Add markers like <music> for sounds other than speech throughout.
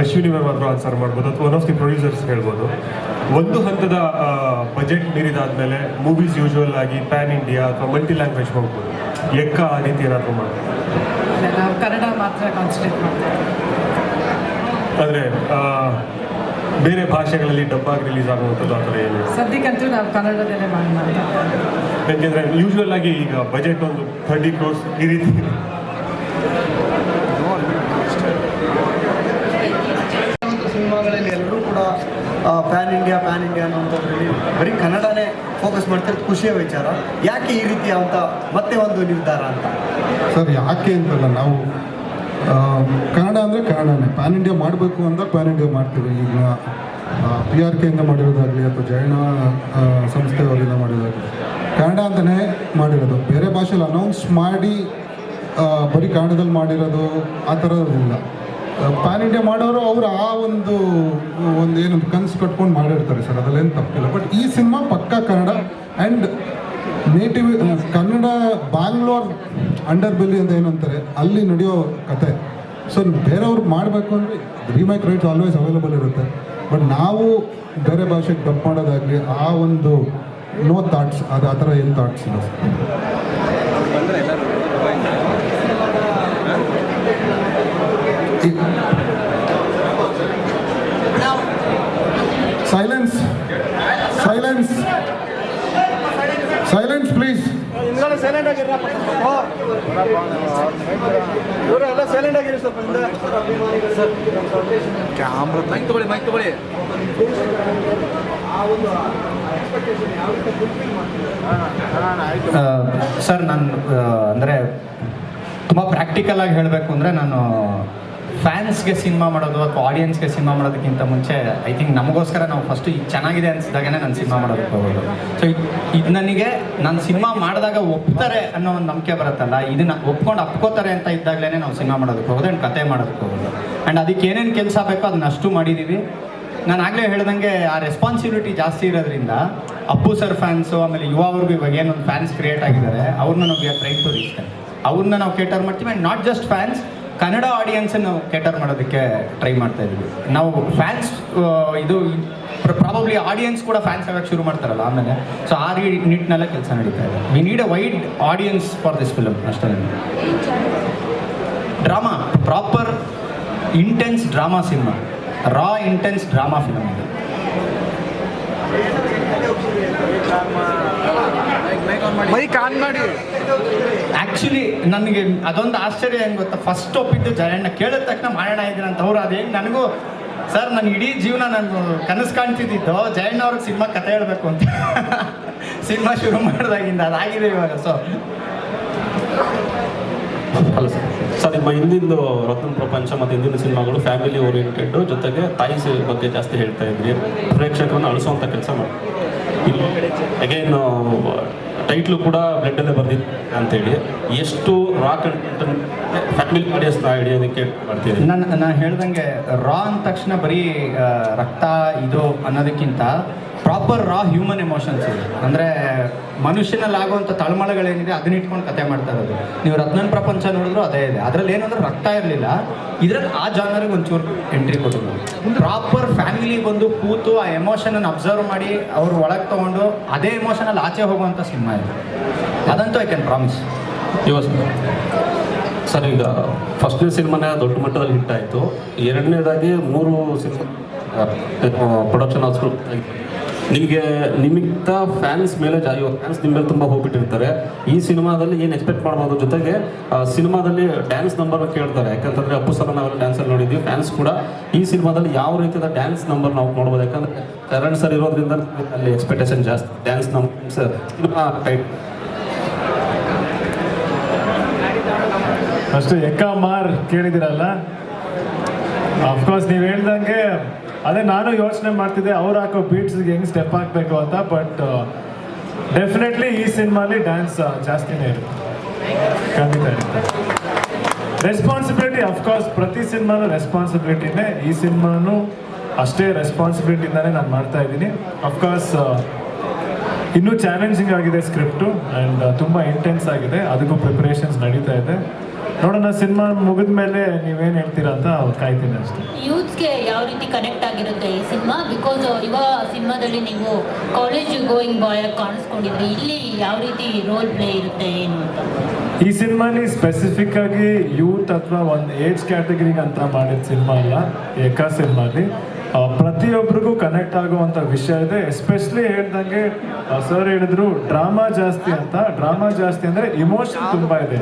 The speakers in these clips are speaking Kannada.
ಅಶ್ವಿನಿ ಮ್ಯಾಮ್ ಆದರೂ ಆನ್ಸರ್ ಮಾಡ್ಬೋದು ಅಥವಾ ಒನ್ ಆಫ್ ದಿ ಪ್ರೊಡ್ಯೂಸರ್ಸ್ ಹೇಳ್ಬೋದು. ಒಂದು ಹಂತದ ಬಜೆಟ್ ಮೀರಿದಾದ್ಮೇಲೆ ಮೂವೀಸ್ ಯೂಶುವಲ್ ಆಗಿ ಪ್ಯಾನ್ ಇಂಡಿಯಾ ಅಥವಾ ಮಲ್ಟಿ ಲ್ಯಾಂಗ್ವೇಜ್ ಹೋಗ್ಬೋದು. ಲೆಕ್ಕ ಆ ರೀತಿ ಏನಾದರೂ ಮಾಡ್ಬೋದು. ಕನ್ನಡ ಮಾತ್ರ ಕಾನ್ಸಂಟ್ರೇಟ್ ಮಾಡ್ತಾ ಇದ್ದೀವಿ. ಅಂದರೆ ಬೇರೆ ಭಾಷೆಗಳಲ್ಲಿ ಡಬ್ಬಾಗಿ ರಿಲೀಸ್ ಆಗುವಂಥದ್ದು ಆ ಥರ ಏನು ಸದ್ಯಕ್ಕಂತೂ ನಾವು ಕನ್ನಡದಲ್ಲೇ ಮಾಡಿ ಮಾಡ್ತಾ ಇದ್ದೀವಿ. ಯಾಕೆಂದರೆ ಯೂಶುವಲ್ ಆಗಿ ಈಗ ಬಜೆಟ್ ಒಂದು ಥರ್ಟಿ ಕ್ರೋರ್ಸ್ ಈ ರೀತಿ ಸಿನಿಮಾಗಳಲ್ಲಿ ಎಲ್ಲರೂ ಕೂಡ ಪ್ಯಾನ್ ಇಂಡಿಯಾ ಪ್ಯಾನ್ ಇಂಡಿಯಾ ಅನ್ನೋಂಥದ್ರಲ್ಲಿ ಬರೀ ಕನ್ನಡನೇ ಫೋಕಸ್ ಮಾಡ್ತಿರೋದು ಖುಷಿಯ ವಿಚಾರ. ಯಾಕೆ ಈ ರೀತಿ ಅಂತ ಮತ್ತೆ ಒಂದು ನಿರ್ಧಾರ ಅಂತ? ಸರ್, ಯಾಕೆ ಅಂತಲ್ಲ, ನಾವು ಕನ್ನಡ ಅಂದರೆ ಕನ್ನಡನೇ. ಪ್ಯಾನ್ ಇಂಡಿಯಾ ಮಾಡಬೇಕು ಅಂತ ಪ್ಯಾನ್ ಇಂಡಿಯಾ ಮಾಡ್ತೀವಿ. ಈಗ ಪಿ ಆರ್ ಕೆಯಿಂದ ಮಾಡಿರೋದಾಗಲಿ ಅಥವಾ ಜೈನ ಸಂಸ್ಥೆಯವರಿಂದ ಮಾಡಿರೋದಾಗಲಿ. ಕನ್ನಡ ಅಂತಲೇ ಮಾಡಿರೋದು. ಬೇರೆ ಭಾಷೆಯಲ್ಲಿ ಅನೌನ್ಸ್ ಮಾಡಿ ಬರೀ ಕನ್ನಡದಲ್ಲಿ ಮಾಡಿರೋದು ಆ ಥರದಿಲ್ಲ ಪ್ಯಾನ್ ಮಾಡೋರು ಅವರು ಆ ಒಂದು ಒಂದು ಏನು ಕನ್ಸ್ ಕಟ್ಕೊಂಡು ಮಾಡಿರ್ತಾರೆ ಸರ್ ಅದರಲ್ಲೇನು ತಪ್ಪಿಲ್ಲ. ಬಟ್ ಈ ಸಿನಿಮಾ ಪಕ್ಕಾ Kannada and native Kannada Bangalore underbelly ಅಂತ ಏನಂತಾರೆ ಅಲ್ಲಿ ನಡೆಯೋ ಕತೆ. ಸೊ ಬೇರೆಯವ್ರು ಮಾಡಬೇಕು ಅಂದರೆ ರೀಮೇಕ್ ರೈಟ್ಸ್ ಆಲ್ವೇಸ್ ಅವೈಲೇಬಲ್ ಇರುತ್ತೆ. ಬಟ್ ನಾವು ಬೇರೆ ಭಾಷೆಗೆ ಡಬ್ ಮಾಡೋದಾಗಲಿ, ಆ ಒಂದು ನೋ ಥಾಟ್ಸ್ ಅದು ಆ ಥರ ಏನು ಥಾಟ್ಸ್ ಇಲ್ಲ. Sir silence silence silence please ಹಿಂದ್ಗಡೆ ಸೈಲೆಂಟ್ ಆಗಿರಪ್ಪ ಇವರೆಲ್ಲ ಸೈಲೆಂಟ್ ಆಗಿರಿ ಸ್ವಲ್ಪ ಹಿಂದೆ. ಮೈಕ್ ತಗೊಳ್ಳಿ ಮೈಕ್ ತಗೊಳ್ಳಿ. ಸರ್ ನಾನು ಅಂದರೆ ತುಂಬ ಪ್ರಾಕ್ಟಿಕಲ್ ಆಗಿ ಹೇಳಬೇಕು ಅಂದರೆ ನಾನು ಫ್ಯಾನ್ಸ್ಗೆ ಸಿನಿಮಾ ಮಾಡೋದು ಅಥವಾ ಆಡಿಯನ್ಸ್ಗೆ ಸಿನಿಮಾ ಮಾಡೋದಕ್ಕಿಂತ ಮುಂಚೆ ಐ ಥಿಂಕ್ ನಮಗೋಸ್ಕರ ನಾವು ಫಸ್ಟು ಇದು ಚೆನ್ನಾಗಿದೆ ಅನಿಸಿದಾಗನೇ ನಾನು ಸಿನಿಮಾ ಮಾಡೋದಕ್ಕೆ ಹೋಗೋದು. ಸೊ ಇದು ನನಗೆ, ನಾನು ಸಿನಿಮಾ ಮಾಡಿದಾಗ ಒಪ್ತಾರೆ ಅನ್ನೋ ಒಂದು ನಂಬಿಕೆ ಬರುತ್ತಲ್ಲ, ಇದನ್ನ ಒಪ್ಕೊಂಡು ಅಪ್ಕೋತಾರೆ ಅಂತ ಇದ್ದಾಗಲೇ ನಾವು ಸಿನಿಮಾ ಮಾಡೋದಕ್ಕೆ ಹೋಗೋದು ಆ್ಯಂಡ್ ಕತೆ ಮಾಡೋದಕ್ಕೆ ಹೋಗೋದು. ಆ್ಯಂಡ್ ಅದಕ್ಕೆ ಏನೇನು ಕೆಲಸ ಬೇಕೋ ಅದನ್ನ ಅಷ್ಟು ಮಾಡಿದ್ದೀವಿ ನಾನು ಆಗಲೇ ಹೇಳ್ದಂಗೆ ಆ ರೆಸ್ಪಾನ್ಸಿಬಿಲಿಟಿ ಜಾಸ್ತಿ ಇರೋದ್ರಿಂದ ಅಪ್ಪು ಸರ್ ಫ್ಯಾನ್ಸು ಆಮೇಲೆ ಯುವ ಅವ್ರಿಗೂ ಇವಾಗ ಏನೊಂದು ಫ್ಯಾನ್ಸ್ ಕ್ರಿಯೇಟ್ ಆಗಿದ್ದಾರೆ, ಅವ್ರನ್ನ ನಾವು ಟ್ರೈ ಟು ರೀಚ್ ಅವ್ರನ್ನ ನಾವು ಕೇಟರ್ ಮಾಡ್ತೀವಿ and not just fans Kannada audience ಅನ್ನು ಕೇಟರ್ ಮಾಡೋದಕ್ಕೆ ಟ್ರೈ ಮಾಡ್ತಾ ಇದ್ವಿ ನಾವು ಫ್ಯಾನ್ಸ್ ಇದು ಪ್ರಾಬಬ್ಲಿ ಆಡಿಯನ್ಸ್ ಕೂಡ ಫ್ಯಾನ್ಸ್ ಆಗಕ್ಕೆ ಶುರು ಮಾಡ್ತಾರಲ್ಲ ಆಮೇಲೆ. ಸೊ ಆ ರೀ ನಿಟ್ಟಿನಲ್ಲೇ ಕೆಲಸ ನಡೀತಾ ಇದೆ. We need a wide audience for this film ಅಷ್ಟೇ drama proper intense drama cinema raw intense drama film ಇದು. ಆ್ಯಕ್ಚುಲಿ ನನಗೆ ಅದೊಂದು ಆಶ್ಚರ್ಯ ಏನು ಗೊತ್ತಾ? ಫಸ್ಟ್ ಒಪ್ಪಿದ್ದು ಜಯಣ್ಣ ಕೇಳಿದ ತಕ್ಷಣ ಮಾಡೋಣ ಇದ್ದೀನಿ ಅಂತ ಅವ್ರು ಅದೇನು ಹೆಂಗೆ ನನಗೂ ಸರ್ ನನ್ನ ಇಡೀ ಜೀವನ ನಾನು ಕನಸು ಕಾಣ್ತಿದ್ದಿದ್ದು. ಜಯಣ್ಣ ಅವ್ರಿಗೆ ಸಿನಿಮಾ ಕತೆ ಹೇಳಬೇಕು ಅಂತ. ಸಿನಿಮಾ ಶುರು ಮಾಡಿದಾಗಿಂದ ಅದಾಗಿದೆ ಇವಾಗ ಸೊ ಅಲ್ಲ ಸರ್ ಸರ್ ನಿಮ್ಮ ಹಿಂದಿಂದು ರತ್ನ ಪ್ರಪಂಚ ಮತ್ತು ಹಿಂದಿನ ಸಿನಿಮಾಗಳು ಫ್ಯಾಮಿಲಿ ಓರಿಯೆಂಟೆಡ್ ಜೊತೆಗೆ ತಾಯಿ ಸ- ಬಗ್ಗೆ ಜಾಸ್ತಿ ಹೇಳ್ತಾ ಇದ್ರಿ. ಪ್ರೇಕ್ಷಕರನ್ನು ಅಳಿಸುವಂಥ ಕೆಲಸ ಮಾಡಿ. ಅಗೈನ್ ಟೈಟ್ಲು ಕೂಡ ಬ್ಲಡ್ಡಲ್ಲೇ ಬರ್ದಿತ್ತು ಅಂತೇಳಿ. ಎಷ್ಟು ರಾ ಕಂಟೆಂಟ್ ಫ್ಯಾಮಿಲಿ ಆಡಿಯನ್ಸ್ನ ಹಿಡಿಯೋದಕ್ಕೆ ಮಾಡ್ತೀರಿ ನಾನು ನಾನು ಹೇಳ್ದಂಗೆ ರಾ ಅಂದ ತಕ್ಷಣ ಬರೀ ರಕ್ತ ಇದು ಅನ್ನೋದಕ್ಕಿಂತ ಪ್ರಾಪರ್ ರಾ ಹ್ಯೂಮನ್ ಎಮೋಷನ್ಸ್ ಇದೆ. ಅಂದರೆ ಮನುಷ್ಯನಲ್ಲಿ ಆಗುವಂಥ ತಳಮಳಗಳೇನಿದೆ ಅದನ್ನ ಇಟ್ಕೊಂಡು ಕತೆ ಮಾಡ್ತಾ ಇರೋದು. ನೀವು ರತ್ನನ್ ಪ್ರಪಂಚ ನೋಡಿದ್ರು ಅದೇ ಇದೆ. ಅದರಲ್ಲಿ ಏನಂದ್ರೆ ರಕ್ತ ಇರಲಿಲ್ಲ, ಇದರಲ್ಲಿ ಆ ಜಾನರಿಗೆ ಒಂಚೂರು ಎಂಟ್ರಿ ಕೊಟ್ಟಿದ್ರು. ಪ್ರಾಪರ್ ಫ್ಯಾಮಿಲಿ ಬಂದು ಕೂತು ಆ ಎಮೋಷನನ್ನು ಅಬ್ಸರ್ವ್ ಮಾಡಿ ಅವ್ರು ಒಳಗೆ ತಗೊಂಡು ಅದೇ ಎಮೋಷನಲ್ಲಿ ಆಚೆ ಹೋಗುವಂಥ ಸಿನಿಮಾ ಇದೆ. ಅದಂತೂ ಐ ಕ್ಯಾನ್ ಪ್ರಾಮಿಸ್ ಇವಾಗ ಸರ್ ಈಗ ಫಸ್ಟ್ನೇ ಸಿನಿಮಾನೇ ದೊಡ್ಡ ಮಟ್ಟದಲ್ಲಿ ಹಿಟ್ ಆಯಿತು. ಎರಡನೇದಾಗಿ ಮೂರು ಸಿನಿಮಾ ಪ್ರೊಡಕ್ಷನ್ ಹೌಸ್ಗಳು ನಿಮಗೆ ನಿಮಿತ್ತ ಫ್ಯಾನ್ಸ್ ಮೇಲೆ ಜಾಯಿ ಫ್ಯಾನ್ಸ್ ನಿಮ್ಮ ಮೇಲೆ ತುಂಬ ಹೋಗ್ಬಿಟ್ಟಿರ್ತಾರೆ ಈ ಸಿನಿಮಾದಲ್ಲಿ ಏನು ಎಕ್ಸ್ಪೆಕ್ಟ್ ಮಾಡ್ಬೋದು ಜೊತೆಗೆ ಸಿನಿಮಾದಲ್ಲಿ ಡ್ಯಾನ್ಸ್ ನಂಬರ್ ಕೇಳ್ತಾರೆ ಯಾಕಂತಂದರೆ ಅಪ್ಪು ಸರ್ ನಾವೆಲ್ಲ ಡ್ಯಾನ್ಸಲ್ಲಿ ನೋಡಿದ್ವಿ ಫ್ಯಾನ್ಸ್ ಕೂಡ ಈ ಸಿನಿಮಾದಲ್ಲಿ ಯಾವ ರೀತಿಯ ಡ್ಯಾನ್ಸ್ ನಂಬರ್ ನಾವು ನೋಡ್ಬೋದು? ಯಾಕಂದರೆ ಕರಣ್ ಸರ್ ಇರೋದ್ರಿಂದ ಅಲ್ಲಿ ಎಕ್ಸ್ಪೆಕ್ಟೇಷನ್ ಜಾಸ್ತಿ. ಡ್ಯಾನ್ಸ್ ನಂಬರ್ ಸರ್ ಟೈಟ್ ಅಷ್ಟು, ಎಕ್ಕ ಮಾರ್ ಕೇಳಿದಿರಲ್ಲ ಅಫ್ಕೋರ್ಸ್ ನೀವು ಹೇಳ್ದಂಗೆ ಅದೇ ನಾನು ಯೋಚನೆ ಮಾಡ್ತಿದ್ದೆ, ಅವ್ರು ಹಾಕೋ ಬೀಟ್ಸ್ಗೆ ಹೆಂಗೆ ಸ್ಟೆಪ್ ಹಾಕಬೇಕು ಅಂತ ಬಟ್ ಡೆಫಿನೆಟ್ಲಿ ಈ ಸಿನಿಮಾಲಿ ಡ್ಯಾನ್ಸ್ ಜಾಸ್ತಿನೇ ಇರುತ್ತೆ. ಖಂಡಿತ ಇರುತ್ತೆ. ರೆಸ್ಪಾನ್ಸಿಬಿಲಿಟಿ ಅಫ್ಕೋರ್ಸ್ ಪ್ರತಿ ಸಿನಿಮಾನು ರೆಸ್ಪಾನ್ಸಿಬಿಲಿಟಿನೇ ಈ ಸಿನಿಮಾನು ಅಷ್ಟೇ ರೆಸ್ಪಾನ್ಸಿಬಿಲಿಟಿಯಿಂದಾನೇ ನಾನು ಮಾಡ್ತಾ ಇದ್ದೀನಿ. ಅಫ್ಕೋರ್ಸ್ ಇನ್ನೂ ಚಾಲೆಂಜಿಂಗ್ ಆಗಿದೆ ಸ್ಕ್ರಿಪ್ಟು ಆ್ಯಂಡ್ ತುಂಬ ಇಂಟೆನ್ಸ್ ಆಗಿದೆ. ಅದಕ್ಕೂ ಪ್ರಿಪ್ರೇಷನ್ಸ್ ನಡೀತಾ ಇದೆ. ನೋಡೋಣ ಸಿನಿಮಾ ಮುಗಿದ ಮೇಲೆ ನೀವೇನು ಹೇಳ್ತೀರಾ ಅಂತ ಕಾಯ್ತೀನಿ ಅಷ್ಟೇ. ಯೂತ್ಗೆ ಯಾವ ರೀತಿ ಕನೆಕ್ಟ್ ಆಗಿರುತ್ತೆ ಈ ಸಿನಿಮಾ? ಬಿಕಾಸ್ ಇವಾಗ ಸಿನಿಮಾದಲ್ಲಿ ನೀವು ಕಾಲೇಜ್ ಗೋಯಿಂಗ್ ಬಾಯ್ ಆಗಿ ಕಾಣಿಸ್ಕೊಂಡಿದ್ರಿ. ಇಲ್ಲಿ ಯಾವ ರೀತಿ ರೋಲ್ ಪ್ಲೇ ಇರುತ್ತೆ ಏನು ಅಂತ? ಈ ಸಿನಿಮಾಲಿ ಸ್ಪೆಸಿಫಿಕ್ ಆಗಿ ಯೂತ್ ಅಥವಾ ಒಂದು ಏಜ್ ಕ್ಯಾಟಗರಿಗೆ ಅಂತ ಮಾಡಿದ ಸಿನಿಮಾ ಅಲ್ಲ ಏಕ ಸಿನಿಮಾಲಿ. ಪ್ರತಿಯೊಬ್ಬರಿಗೂ ಕನೆಕ್ಟ್ ಆಗುವಂಥ ವಿಷಯ ಇದೆ. ಎಸ್ಪೆಷಲಿ ಹೇಳ್ದಂಗೆ ಸರ್ ಹೇಳಿದ್ರು ಡ್ರಾಮಾ ಜಾಸ್ತಿ ಅಂತ. ಡ್ರಾಮಾ ಜಾಸ್ತಿ ಅಂದರೆ ಇಮೋಷನ್ ತುಂಬ ಇದೆ.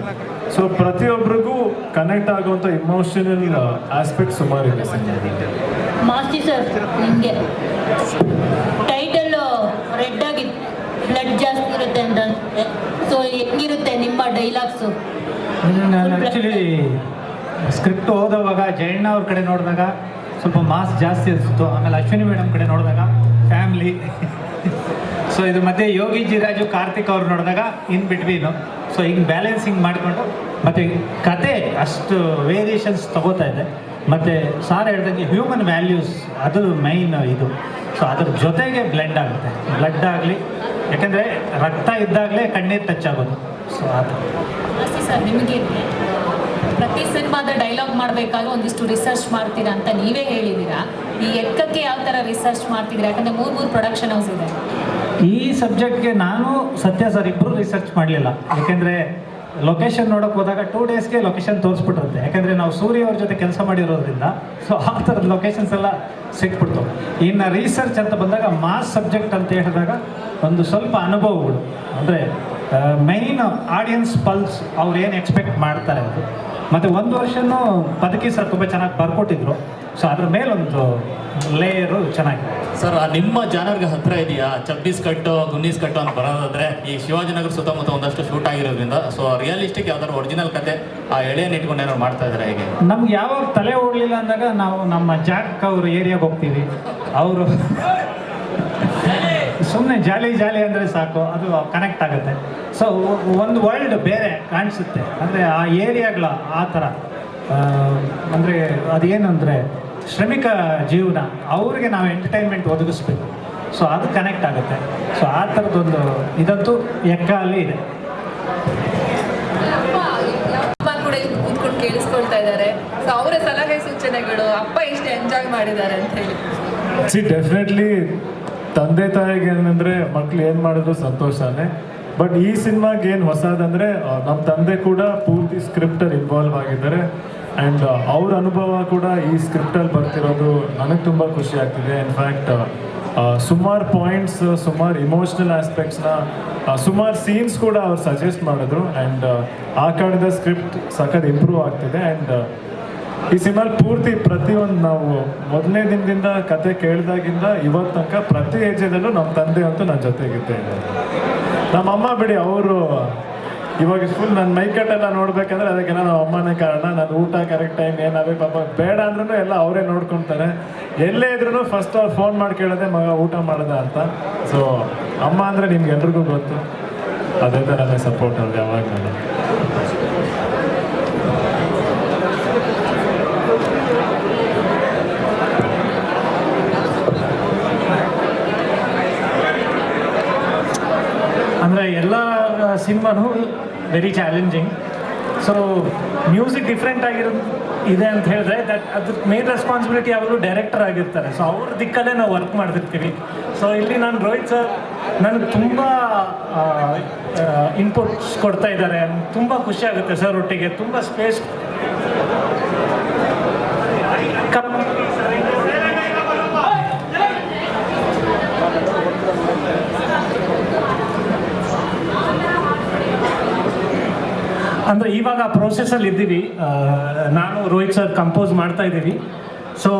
ಸೊ ಪ್ರತಿಯೊಬ್ಬರಿಗೂ ಕನೆಕ್ಟ್ ಆಗುವಂತ ಇಮೋಷನಲ್ ಆಸ್ಪೆಕ್ಟ್ ಸುಮಾರು ಇದೆ ಮಾಸ್ತಿ ಸರ್ ನಿಮಗೆ ಟೈಟಲ್ ರೆಡ್ ಆಗಿ ಬ್ಲಡ್ ಜಾಸ್ತಿ ಇರುತ್ತೆ ಅಂತ ಸೊ ಹೆಂಗಿರುತ್ತೆ ನಿಮ್ಮ ಡೈಲಾಗ್ಸು ನಾನು ಆ್ಯಕ್ಚುಲಿ ಸ್ಕ್ರಿಪ್ಟ್ ಓದೋವಾಗ ಜಯಣ್ಣ ಅವ್ರ ಕಡೆ ನೋಡಿದಾಗ ಸ್ವಲ್ಪ ಮಾಸ್ ಜಾಸ್ತಿ ಅನಿಸ್ತು ಆಮೇಲೆ ಅಶ್ವಿನಿ ಮೇಡಮ್ ಕಡೆ ನೋಡಿದಾಗ ಫ್ಯಾಮ್ಲಿ ಸೊ ಇದು ಮಧ್ಯೆ ಯೋಗಿ ಜಿರಾಜು ಕಾರ್ತಿಕ್ ಅವ್ರು ನೋಡಿದಾಗ ಇನ್ ಬಿಟ್ವೀನು ಸೊ ಹಿಂಗೆ ಬ್ಯಾಲೆನ್ಸಿಂಗ್ ಮಾಡಿಕೊಂಡು ಮತ್ತು ಕತೆ ಅಷ್ಟು ವೇರಿಯೇಷನ್ಸ್ ತಗೋತಾ ಇದೆ ಮತ್ತು ಸಾರ್ ಹೇಳ್ದಂಗೆ ಹ್ಯೂಮನ್ ವ್ಯಾಲ್ಯೂಸ್ ಅದು ಮೈನ್ ಇದು. ಸೊ ಅದ್ರ ಜೊತೆಗೆ ಬ್ಲಡ್ ಆಗುತ್ತೆ. ಬ್ಲಡ್ ಆಗಲಿ, ಯಾಕಂದ್ರೆ ರಕ್ತ ಇದ್ದಾಗಲೇ ಕಣ್ಣೀರು ಟಚ್ ಆಗೋದು. ಸೊ ಅದು. ಪ್ರತಿ ಸಿನಿಮಾದ ಡೈಲಾಗ್ ಮಾಡಬೇಕಾಗ ಒಂದಿಷ್ಟು ರಿಸರ್ಚ್ ಮಾಡ್ತೀರಾ ಅಂತ ನೀವೇ ಹೇಳಿದ್ದೀರಾ ಈ ಎಕ್ಕಕ್ಕೆ ಯಾವ ಥರ ರಿಸರ್ಚ್ ಮಾಡ್ತಿದ್ದೀರಾ ಯಾಕಂದರೆ ಮೂರು ಮೂರು ಪ್ರೊಡಕ್ಷನ್ ಹೌಸ್ ಇದೆ. ಈ ಸಬ್ಜೆಕ್ಟ್ಗೆ ನಾನು ಸತ್ಯ ಸರ್ ಇಬ್ಬರು ರಿಸರ್ಚ್ ಮಾಡಲಿಲ್ಲ. ಯಾಕೆಂದರೆ ಲೊಕೇಶನ್ ನೋಡೋಕೆ ಹೋದಾಗ ಟೂ ಡೇಸ್ಗೆ ಲೊಕೇಶನ್ ತೋರಿಸ್ಬಿಟ್ಟಿರುತ್ತೆ. ಯಾಕೆಂದರೆ ನಾವು ಸೂರ್ಯ ಅವ್ರ ಜೊತೆ ಕೆಲಸ ಮಾಡಿರೋದ್ರಿಂದ ಸೊ ಆ ಥರದ ಲೊಕೇಶನ್ಸ್ ಎಲ್ಲ ಸಿಕ್ಬಿಡ್ತು. ಇನ್ನು ರಿಸರ್ಚ್ ಅಂತ ಬಂದಾಗ ಮಾಸ್ ಸಬ್ಜೆಕ್ಟ್ ಅಂತ ಹೇಳಿದಾಗ ಒಂದು ಸ್ವಲ್ಪ ಅನುಭವಗಳು. ಅಂದರೆ ಮೈನ್ ಆಡಿಯನ್ಸ್ ಪಲ್ಸ್ ಅವ್ರು ಏನು ಎಕ್ಸ್ಪೆಕ್ಟ್ ಮಾಡ್ತಾರೆ ಅದು ಮತ್ತು ಒಂದು ವರ್ಷನೂ ಪದಕಿ ಸರ್ ತುಂಬ ಚೆನ್ನಾಗಿ ಬರ್ಕೊಟ್ಟಿದ್ರು. ಸೊ ಅದ್ರ ಮೇಲೊಂದು ಲೇಯರು ಚೆನ್ನಾಗಿ ಸರ್ ಆ ನಿಮ್ಮ ಜಾನರ್ಗೆ ಹತ್ರ ಇದೆಯಾ? ಚಬ್ಬೀಸ್ ಕಟ್ಟು ಗುನ್ನೀಸ್ ಕಟ್ಟು ಅಂತ ಬರೋದಾದ್ರೆ ಈ ಶಿವಾಜಿನಗರ ಸುತ್ತಮುತ್ತ ಒಂದಷ್ಟು ಶೂಟ್ ಆಗಿರೋದ್ರಿಂದ ಸೊ ರಿಯಲಿಸ್ಟಿಕ್ ಯಾವ್ದಾದ್ರು ಒರಿಜಿನಲ್ ಕತೆ ಆ ಎಳೆಯನ್ನು ಇಟ್ಕೊಂಡು ಏನಾದ್ರು ಮಾಡ್ತಾ ಇದ್ದಾರೆ ಹೇಗೆ? ನಮ್ಗೆ ಯಾವಾಗ ತಲೆ ಓಡಲಿಲ್ಲ ಅಂದಾಗ ನಾವು ನಮ್ಮ ಜಾಕ್ ಅವ್ರ ಏರಿಯಾಗೆ ಹೋಗ್ತೀವಿ. ಅವರು ಸುಮ್ಮನೆ ಜಾಲಿ ಜಾಲಿ ಅಂದರೆ ಸಾಕು ಅದು ಕನೆಕ್ಟ್ ಆಗುತ್ತೆ. ಸೊ ಒಂದು ವರ್ಲ್ಡ್ ಬೇರೆ ಕಾಣಿಸುತ್ತೆ. ಅಂದರೆ ಆ ಏರಿಯಾಗಳ ಆ ಥರ. ಅಂದರೆ ಅದೇನಂದರೆ ಶ್ರಮಿಕ ಜೀವನ ಅವ್ರಿಗೆ ನಾವು ಎಂಟರ್ಟೈನ್ಮೆಂಟ್ ಒದಗಿಸ್ಬೇಕು. ಸೊ ಅದು ಕನೆಕ್ಟ್ ಆಗುತ್ತೆ. ಸೊ ಆ ಥರದ್ದೊಂದು ಇದಂತೂ ಎಕ್ಕ ಅಲ್ಲಿ ಇದೆ. ಅಪ್ಪ ಕೂಡ ಇಲ್ಲಿ ಕೂತ್ಕೊಂಡು ಕೇಳಿಸ್ಕೊಳ್ತಾ ಇದ್ದಾರೆ. ಸೊ ಅವರ ಸಲಹೆ ಸೂಚನೆಗಳು ಅಪ್ಪ ಎಷ್ಟು ಎಂಜಾಯ್ ಮಾಡಿದ್ದಾರೆ ಅಂತ ಹೇಳಿ. ಸಿ ಡೆಫಿನೆಟ್ಲಿ ತಂದೆ ತಾಯಿಗೆ ಏನಂದ್ರೆ ಮಕ್ಳು ಏನು ಮಾಡಿದ್ರು ಸಂತೋಷನೇ. ಬಟ್ ಈ ಸಿನಿಮಾಗೆ ಏನು ಹೊಸದಂದ್ರೆ ನಮ್ಮ ತಂದೆ ಕೂಡ ಪೂರ್ತಿ ಸ್ಕ್ರಿಪ್ಟಲ್ಲಿ ಇನ್ವಾಲ್ವ್ ಆಗಿದ್ದಾರೆ. ಆ್ಯಂಡ್ ಅವ್ರ ಅನುಭವ ಕೂಡ ಈ ಸ್ಕ್ರಿಪ್ಟಲ್ಲಿ ಬರ್ತಿರೋದು ನನಗೆ ತುಂಬ ಖುಷಿ ಆಗ್ತಿದೆ. ಇನ್ಫ್ಯಾಕ್ಟ್ ಸುಮಾರು ಪಾಯಿಂಟ್ಸ್ ಸುಮಾರು ಇಮೋಷ್ನಲ್ ಆಸ್ಪೆಕ್ಟ್ಸ್ನ ಸುಮಾರು ಸೀನ್ಸ್ ಕೂಡ ಅವ್ರು ಸಜೆಸ್ಟ್ ಮಾಡಿದ್ರು. ಆ್ಯಂಡ್ ಆ ಕಾರಣದ ಸ್ಕ್ರಿಪ್ಟ್ ಸಖತ್ ಇಂಪ್ರೂವ್ ಆಗ್ತಿದೆ. ಆ್ಯಂಡ್ ಈ ಸಿನಿಮಾಲ್ ಪೂರ್ತಿ ಪ್ರತಿಯೊಂದು ನಾವು ಮೊದಲನೇ ದಿನದಿಂದ ಕತೆ ಕೇಳಿದಾಗಿಂದ ಇವತ್ತು ತನಕ ಪ್ರತಿ ಹೆಜ್ಜೆದಲ್ಲೂ ನಮ್ಮ ತಂದೆ ಅಂತೂ ನನ್ನ ಜೊತೆಗಿದ್ದೇ ಇದ್ದಾರೆ. ನಮ್ಮ ಅಮ್ಮ ಬಿಡಿ, ಅವರು ಇವಾಗ ಫುಲ್ ನನ್ನ ಮೈಕಟ್ಟೆಲ್ಲ ನೋಡ್ಬೇಕಂದ್ರೆ ಅದಕ್ಕೆ ನಮ್ಮ ಅಮ್ಮನೇ ಕಾರಣ. ನಾನು ಊಟ ಕರೆಕ್ಟ್ ಟೈಮ್ ಏನಾದ್ರೆ ಪಾಪ ಬೇಡ ಅಂದ್ರೂ ಎಲ್ಲ ಅವರೇ ನೋಡ್ಕೊತಾರೆ. ಎಲ್ಲೇ ಇದ್ರೂ ಫಸ್ಟ್ ಅವ್ರು ಫೋನ್ ಮಾಡಿ ಕೇಳೋದೆ ಮಗ ಊಟ ಮಾಡದ ಅಂತ. ಸೊ ಅಮ್ಮ ಅಂದರೆ ನಿಮ್ಗೆ ಎಲ್ರಿಗೂ ಗೊತ್ತು. ಅದೇ ಥರನೇ ಸಪೋರ್ಟ್ ಅವ್ರಿಗೆ ಯಾವಾಗ ನಾನು ಅಂದರೆ ಎಲ್ಲ ಸಿನಿಮಾನು very challenging so music different ಆಗಿರೋದು ಇದೆ ಅಂತ ಹೇಳಿದ್ರೆ ದಟ್ ಅದ್ರ ಮೇನ್ ರೆಸ್ಪಾನ್ಸಿಬಿಲಿಟಿ ಅವರು ಡೈರೆಕ್ಟರ್ ಆಗಿರ್ತಾರೆ. ಸೊ ಅವ್ರ ದಿಕ್ಕಲ್ಲೇ ನಾವು ವರ್ಕ್ ಮಾಡ್ತಿರ್ತೀವಿ. ಸೊ ಇಲ್ಲಿ ನಾನು ರೋಹಿತ್ ಸರ್ ನನಗೆ ತುಂಬ ಇನ್ಪುಟ್ಸ್ ಕೊಡ್ತಾ ಇದ್ದಾರೆ. ತುಂಬ ಖುಷಿ ಆಗುತ್ತೆ ಸರ್ ಒಟ್ಟಿಗೆ. ತುಂಬ ಸ್ಪೇಸ್ ಅಂದರೆ ಇವಾಗ ಪ್ರೋಸೆಸಲ್ಲಿ ಇದ್ದೀವಿ. ನಾನು ರೋಹಿತ್ ಸರ್ ಕಂಪೋಸ್ ಮಾಡ್ತಾ ಇದ್ದೀವಿ. ಸೊ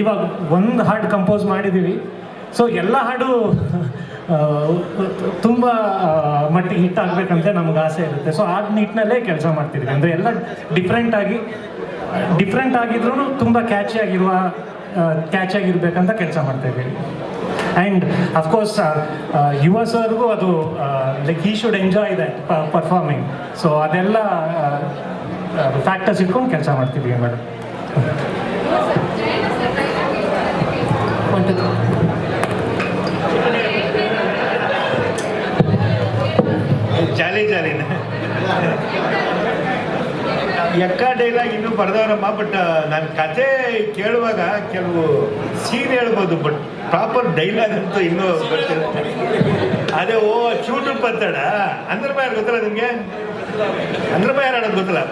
ಇವಾಗ ಒಂದು ಹಾಡು ಕಂಪೋಸ್ ಮಾಡಿದ್ದೀವಿ. ಸೊ ಎಲ್ಲ ಹಾಡು ತುಂಬ ಮಟ್ಟಿಗೆ ಹಿಟ್ ಆಗಬೇಕಂತ ನಮ್ಗೆ ಆಸೆ ಇರುತ್ತೆ. ಸೊ ಆ ನಿಟ್ಟಿನಲ್ಲೇ ಕೆಲಸ ಮಾಡ್ತಿದ್ದೀವಿ ಅಂದರೆ ಎಲ್ಲ ಡಿಫ್ರೆಂಟ್ ಆಗಿ ಡಿಫ್ರೆಂಟ್ ಆಗಿದ್ರು ತುಂಬ ಕ್ಯಾಚಿ ಆಗಿರುವ ಕ್ಯಾಚ್ ಆಗಿರ್ಬೇಕಂತ ಕೆಲಸ ಮಾಡ್ತಾ ಇದ್ದೀವಿ. ಆ್ಯಂಡ್ ಅಫ್ಕೋರ್ಸ್ ಯುವ ಸರ್ಗೂ ಅದು ಲೈಕ್ ಈ should enjoy that performing so ಅದೆಲ್ಲ ಫ್ಯಾಕ್ಟರ್ಸ್ ಇಟ್ಕೊಂಡು ಕೆಲಸ ಮಾಡ್ತಿದ್ದೀವಿ ಮೇಡಮ್. ಜಾಲಿ ಜಾಲಿನೇ ಎಕ್ಕ ಡೈಲಾಗ್ ಇನ್ನೂ ಬರ್ದವರಮ್ಮ, ಬಟ್ ನಾನು ಕತೆ ಕೇಳುವಾಗ ಕೆಲವು ಸೀನ್ ಹೇಳ್ಬೋದು, ಬಟ್ ಪ್ರಾಪರ್ ಡೈಲಾಗ್ ಇತ್ತು ಇನ್ನೂ ಬರ್ತಿರುತ್ತೆ ಅದೇ, ಓ, ಚೂಟು ಪತ್ತಡ ಅಂದ್ರ ಬಾಯ್ ಗೊತ್ತಲ್ಲ ನಿಮಗೆ? ಅಂದ್ರ ಬಾಯ್ ಆಡೋದು ಗೊತ್ತಲ್ಲ?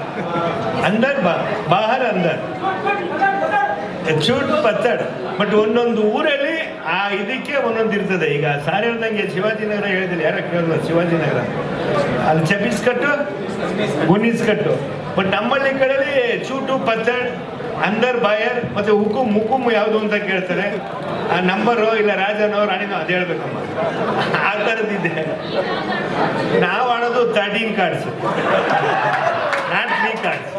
ಅಂದರ್ ಬಾ, ಬಾಹರ್ ಅಂದರ್ ಚೂಟು ಪತ್ತಡ ಬಟ್ ಒಂದೊಂದು ಊರಲ್ಲಿ ಆ ಇದಕ್ಕೆ ಒಂದೊಂದು ಇರ್ತದೆ. ಈಗ ಸಾರಿ ಹೇಳ್ದಂಗೆ ಶಿವಾಜಿನಗರ ಹೇಳಿದ್ರೆ ಯಾರ ಕೇಳಿಲ್ಲ ಶಿವಾಜಿನಗರ? ಅಲ್ಲಿ ಚಪಿಸ್ ಕಟ್ಟು ಗುನೀಸ್ ಕಟ್ಟು ಬಟ್ ನಮ್ಮಳ್ಳಿ ಕಡೆಯಲ್ಲಿ ಚೂಟು ಪತ್ತಡ್ ಅಂದರ್ ಬಾಯರ್ ಮತ್ತೆ ಹುಕುಮ್ ಹುಕುಮ್ ಯಾವುದು ಅಂತ ಕೇಳ್ತಾರೆ. ಆ ನಂಬರು ಇಲ್ಲ ರಾಜನೋ ರಾಣಿನೋ ಅದು ಹೇಳ್ಬೇಕಮ್ಮ. ಆ ಥರದ್ದಿದೆ ನಾವು ಆಡೋದು thirteen cards not three cards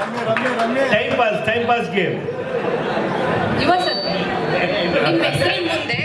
time pass time pass game ಯುವ <laughs> ಸರ್ ಮುಂದೆ